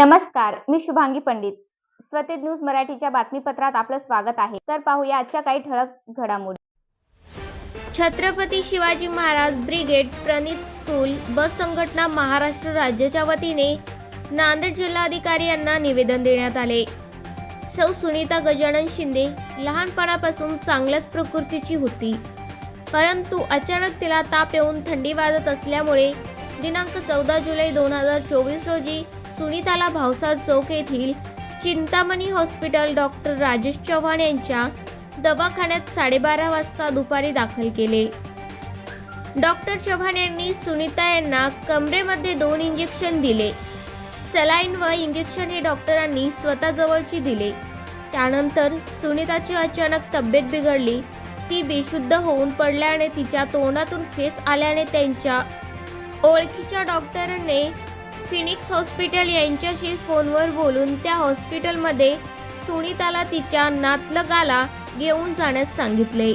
नमस्कार मी शुभांगी पंडित. स्वतेज न्यूज मराठीच्या बातमीपत्रात आपलं स्वागत आहे. तर पाहूया आजच्या काही ठळक घडामोडी. छत्रपती शिवाजी महाराज ब्रिगेड प्रणित स्कूल बस संघटना महाराष्ट्र राज्याच्या वतीने नांदेड जिल्हाधिकारी यांना निवेदन देण्यात आले. सौ सुनीता गजानन शिंदे लहानपणापासून चांगल्याच प्रकृतीची होती. परंतु अचानक तिला ताप येऊन थंडी वाजत असल्यामुळे दिनांक चौदा जुलै दोन हजार चोवीस रोजी सुनीताला भावसार चौक येथील चिंतामणी हॉस्पिटल डॉक्टर राजेश चव्हाण यांच्या दवाखान्यात साडेबारा वाजता दुपारी दाखल केले. डॉक्टर चव्हाण यांनी सुनीता यांना कमरेमध्ये दोन इंजेक्शन दिले. सलाईन व इंजेक्शन हे डॉक्टरांनी स्वतःजवळची दिले. त्यानंतर सुनीताची अचानक तब्येत बिघडली. ती बेशुद्ध होऊन पडल्याने तिच्या तोंडातून फेस आल्याने त्यांच्या ओळखीच्या डॉक्टरांनी फिनिक्स हॉस्पिटल यांच्याशी फोनवर बोलून त्या हॉस्पिटलमध्ये सुनीताला तिच्या नातलगाला घेऊन जाण्यास सांगितले.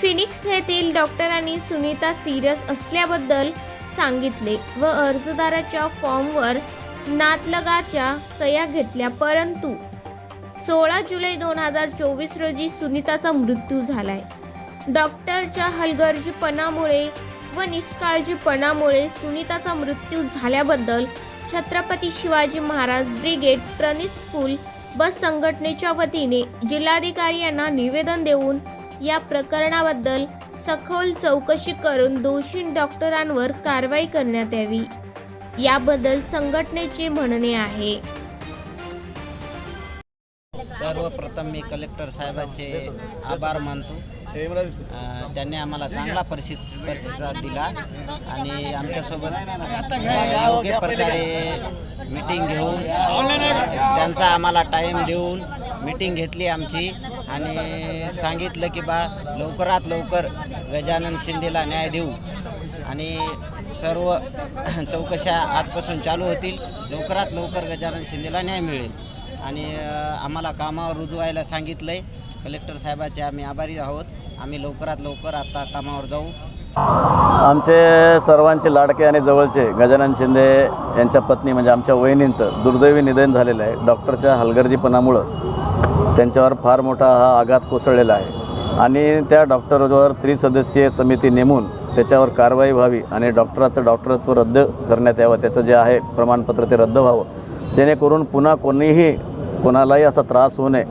फिनिक्स येथील डॉक्टरांनी सुनीता सिरियस असल्याबद्दल सांगितले व अर्जदाराच्या फॉर्मवर नातलगाच्या सह्या घेतल्या. परंतु सोळा जुलै दोन हजार चोवीस रोजी सुनीताचा मृत्यू झालाय. डॉक्टरच्या हलगर्जीपणामुळे व निष्काळजीपणामुळे सुनीताचा मृत्यू झाल्याबद्दल छत्रपती शिवाजी महाराज ब्रिगेड प्रणित स्कूल बस संघटनेच्या वतीने जिल्हाधिकारी यांना निवेदन देऊन या प्रकरणाबद्दल सखोल चौकशी करून दोषी डॉक्टरांवर कारवाई करण्यात यावी. याबद्दल संघटनेचे म्हणणे आहे. सर्वप्रथम मी कलेक्टर साहेबांचे आभार मानतो. त्यांनी आम्हाला चांगला परिस्थित प्रतिसाद दिला आणि आमच्यासोबत योग्य प्रकारे मीटिंग घेऊन त्यांचा आम्हाला टाईम देऊन मीटिंग घेतली आमची आणि सांगितलं की बा लवकरात लवकर गजानन शिंदेला न्याय देऊ. आणि सर्व चौकशा आजपासून चालू होतील. लवकरात लवकर गजानन शिंदेला न्याय मिळेल. आणि आम्हाला कामावर रुजू व्हायला सांगितलं आहे कलेक्टर साहेबाचे आम्ही आभारी आहोत. आम्ही लवकरात लवकर आता कामावर जाऊ. आमचे सर्वांचे लाडके आणि जवळचे गजानन शिंदे यांच्या पत्नी म्हणजे आमच्या वहिनींचं दुर्दैवी निधन झालेलं आहे. डॉक्टरच्या हलगर्जीपणामुळं त्यांच्यावर फार मोठा हा आघात कोसळलेला आहे. आणि त्या डॉक्टरवर त्रिसदस्यीय समिती नेमून त्याच्यावर कारवाई व्हावी आणि डॉक्टराचं डॉक्टरत्व रद्द करण्यात यावं त्याचं जे आहे प्रमाणपत्र ते रद्द व्हावं. जेणेकरून पुन्हा कोणीही कोणालाही असा त्रास होऊ नये.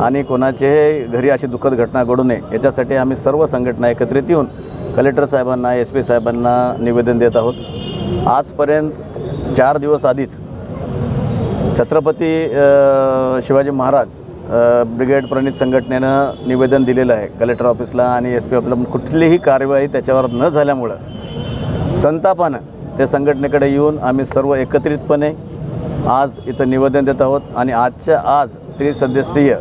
आणि कोणाचेही घरी अशी दुःखद घटना घडू नये याच्यासाठी आम्ही सर्व संघटना एकत्रित येऊन कलेक्टर साहेबांना एस पी साहेबांना निवेदन देत आहोत. आजपर्यंत चार दिवस आधीच छत्रपती शिवाजी महाराज ब्रिगेड प्रणित संघटनेनं निवेदन दिलेलं आहे कलेक्टर ऑफिसला आणि एस पी ऑफिसला कुठलीही कार्यवाही त्याच्यावर न झाल्यामुळं. संतापानं त्या संघटनेकडे येऊन आम्ही सर्व एकत्रितपणे आज इथं निवेदन देत आहोत आणि आजच्या आज त्रिसदस्यीय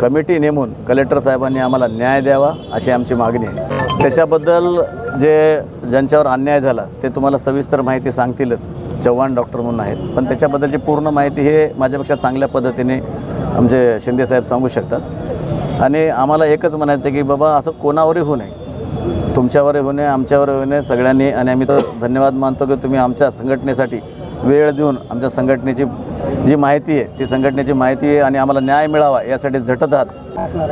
कमिटी नेमून कलेक्टर साहेबांनी आम्हाला न्याय द्यावा अशी आमची मागणी आहे. त्याच्याबद्दल जे ज्यांच्यावर अन्याय झाला ते तुम्हाला सविस्तर माहिती सांगतीलच. चव्हाण डॉक्टर म्हणून आहेत. पण त्याच्याबद्दलची पूर्ण माहिती हे माझ्यापेक्षा चांगल्या पद्धतीने आमचे शिंदेसाहेब सांगू शकतात. आणि आम्हाला एकच म्हणायचं आहे की बाबा असं कोणावरही होऊ नये. तुमच्यावरही होऊ नये आमच्यावरही होऊ नये सगळ्यांनी. आणि आम्ही तर धन्यवाद मानतो की तुम्ही आमच्या संघटनेसाठी वेळ देऊन आमच्या संघटनेची जी माहिती आहे ती संघटनेची माहिती आहे आणि आम्हाला न्याय मिळावा यासाठी झटत आहात.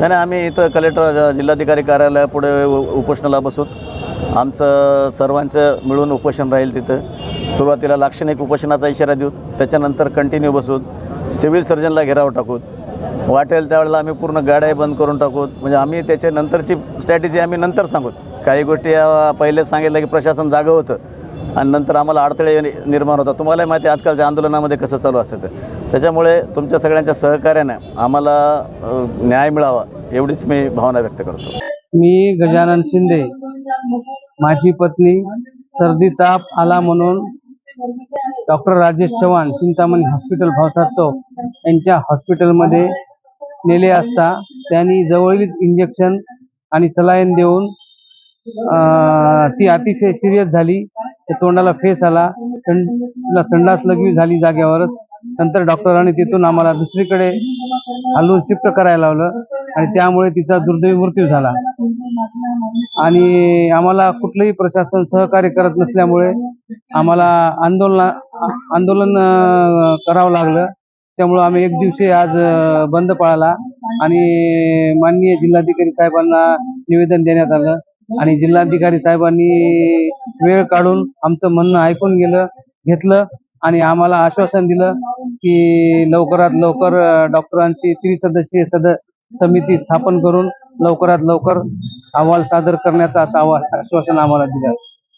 नाही आम्ही इथं कलेक्टर जिल्हाधिकारी कार्यालयापुढे उपोषणाला बसूत आमचं सर्वांचं मिळून उपोषण राहील तिथं. सुरुवातीला लाक्षणिक उपोषणाचा इशारा देऊ. त्याच्यानंतर कंटिन्यू बसूत सिव्हिल सर्जनला घेराव टाकूत वाटेल त्यावेळेला आम्ही पूर्ण गाड्या बंद करून टाकूत म्हणजे आम्ही त्याच्या नंतरची स्ट्रॅटेजी आम्ही नंतर सांगूत काही गोष्टी पहिले सांगितलं की प्रशासन जागं होतं. आणि नंतर आम्हाला अडथळे निर्माण होतात. तुम्हालाही माहिती आजकालच्या आंदोलनामध्ये कसं चालू असतं ते. त्याच्यामुळे तुमच्या सगळ्यांच्या सहकार्यानं आम्हाला न्याय मिळावा एवढीच मी भावना व्यक्त करतो. मी गजानन शिंदे. माझी पत्नी सर्दी ताप आला म्हणून डॉक्टर राजेश चव्हाण चिंतामणी हॉस्पिटल भावसार चौक यांच्या हॉस्पिटलमध्ये नेले असता त्यांनी जवळील इंजेक्शन आणि सलाईन देऊन ती अतिशय सिरियस झाली. त्या तोंडाला फेस आला. तिला संडास लघवी झाली जाग्यावरच नंतर डॉक्टरांनी तिथून आम्हाला दुसरीकडे हलवून शिफ्ट करायला लावलं आणि त्यामुळे तिचा दुर्दैवी मृत्यू झाला. आणि आम्हाला कुठलंही प्रशासन सहकार्य करत नसल्यामुळे आम्हाला आंदोलना आंदोलन करावं लागलं. त्यामुळं आम्ही एक दिवशी आज बंद पाळला आणि माननीय जिल्हाधिकारी साहेबांना निवेदन देण्यात आलं. आणि जिल्हाधिकारी साहेबांनी वेळ काढून आमचं म्हणणं ऐकून गेलं घेतलं आणि आम्हाला आश्वासन दिलं की लवकरात लवकर डॉक्टरांची त्रिसदस्यीय सद समिती स्थापन करून लवकरात लवकर अहवाल सादर करण्याचं असं आवा आश्वासन आम्हाला दिलं.